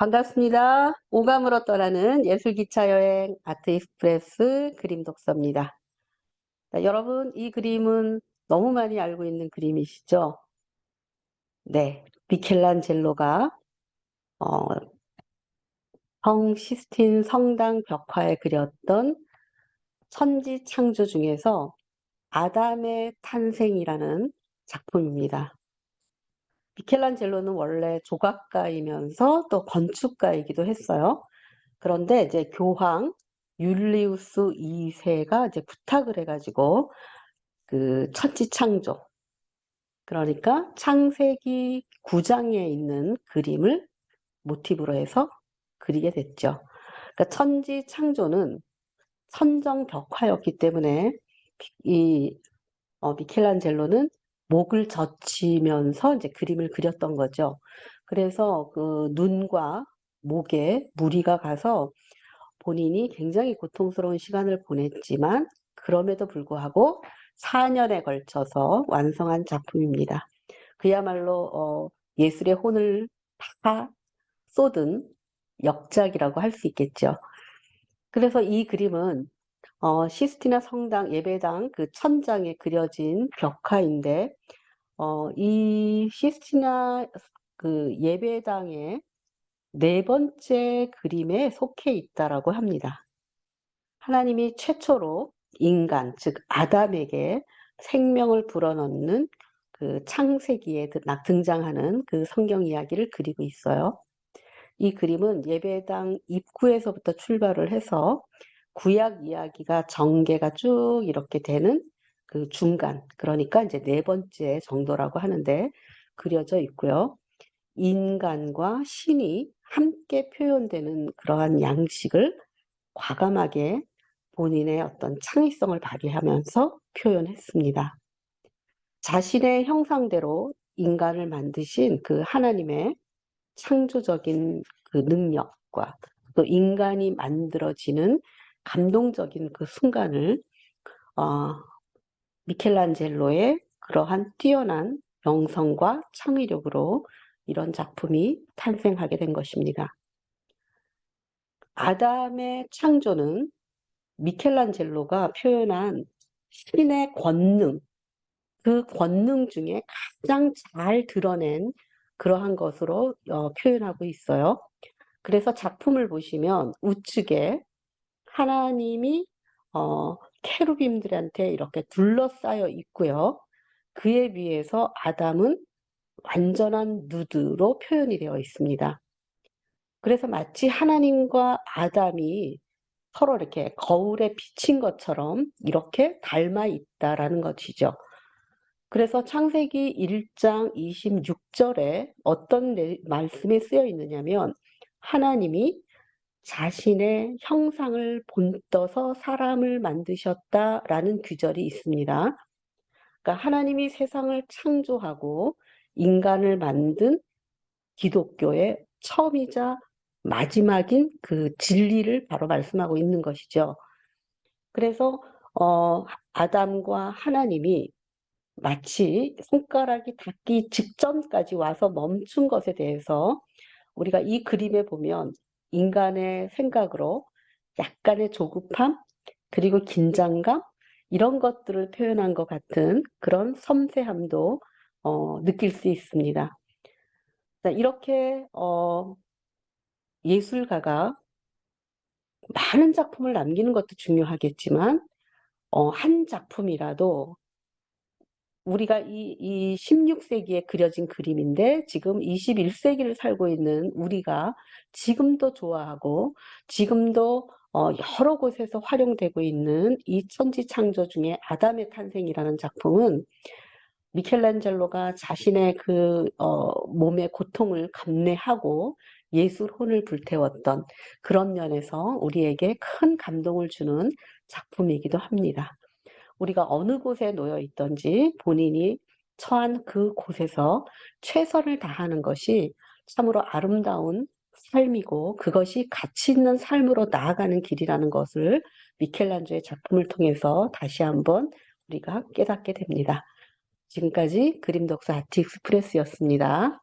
반갑습니다. 오감으로 떠나는 예술기차 여행 아트 익스프레스 그림 독서입니다. 자, 여러분, 이 그림은 너무 많이 알고 있는 그림이시죠? 네, 미켈란젤로가 어, 성 시스틴 성당 벽화에 그렸던 천지 창조 중에서 아담의 탄생이라는 작품입니다. 미켈란젤로는 원래 조각가이면서 또 건축가이기도 했어요. 그런데 이제 교황 율리우스 2세가 이제 부탁을 해가지고 그 천지 창조 그러니까 창세기 9장에 있는 그림을 모티브로 해서 그리게 됐죠. 그러니까 천지 창조는 선정 벽화였기 때문에 이 어, 미켈란젤로는 목을 젖히면서 이제 그림을 그렸던 거죠. 그래서 그 눈과 목에 무리가 가서 본인이 굉장히 고통스러운 시간을 보냈지만 그럼에도 불구하고 4년에 걸쳐서 완성한 작품입니다. 그야말로 어, 예술의 혼을 다 쏟은 역작이라고 할 수 있겠죠. 그래서 이 그림은 어, 시스티나 성당 예배당 그 천장에 그려진 벽화인데 어, 이 시스티나 그 예배당의 네 번째 그림에 속해 있다라고 합니다. 하나님이 최초로 인간, 즉 아담에게 생명을 불어넣는 그 창세기에 등장하는 그 성경 이야기를 그리고 있어요. 이 그림은 예배당 입구에서부터 출발을 해서 구약 이야기가 전개가 쭉 이렇게 되는 그 중간, 그러니까 이제 네 번째 정도라고 하는데 그려져 있고요. 인간과 신이 함께 표현되는 그러한 양식을 과감하게 본인의 어떤 창의성을 발휘하면서 표현했습니다. 자신의 형상대로 인간을 만드신 그 하나님의 창조적인 그 능력과 또 인간이 만들어지는 감동적인 그 순간을 어, 미켈란젤로의 그러한 뛰어난 영성과 창의력으로 이런 작품이 탄생하게 된 것입니다. 아담의 창조는 미켈란젤로가 표현한 신의 권능, 그 권능 중에 가장 잘 드러낸 그러한 것으로 어, 표현하고 있어요. 그래서 작품을 보시면 우측에 하나님이 어, 케루빔들한테 이렇게 둘러싸여 있고요. 그에 비해서 아담은 완전한 누드로 표현이 되어 있습니다. 그래서 마치 하나님과 아담이 서로 이렇게 거울에 비친 것처럼 이렇게 닮아 있다라는 것이죠. 그래서 창세기 1장 26절에 어떤 말씀이 쓰여 있느냐면 하나님이 자신의 형상을 본떠서 사람을 만드셨다라는 규절이 있습니다. 그러니까 하나님이 세상을 창조하고 인간을 만든 기독교의 처음이자 마지막인 그 진리를 바로 말씀하고 있는 것이죠. 그래서 어, 아담과 하나님이 마치 손가락이 닿기 직전까지 와서 멈춘 것에 대해서 우리가 이 그림에 보면 인간의 생각으로 약간의 조급함, 그리고 긴장감, 이런 것들을 표현한 것 같은 그런 섬세함도 어, 느낄 수 있습니다. 이렇게 어, 예술가가 많은 작품을 남기는 것도 중요하겠지만 어, 한 작품이라도 우리가 이, 이 16세기에 그려진 그림인데 지금 21세기를 살고 있는 우리가 지금도 좋아하고 지금도 어, 여러 곳에서 활용되고 있는 이 천지 창조 중에 아담의 탄생이라는 작품은 미켈란젤로가 자신의 그 어, 몸의 고통을 감내하고 예술 혼을 불태웠던 그런 면에서 우리에게 큰 감동을 주는 작품이기도 합니다. 우리가 어느 곳에 놓여 있던지 본인이 처한 그 곳에서 최선을 다하는 것이 참으로 아름다운 삶이고 그것이 가치 있는 삶으로 나아가는 길이라는 것을 미켈란조의 작품을 통해서 다시 한번 우리가 깨닫게 됩니다. 지금까지 그림 독서 아티 익스프레스였습니다.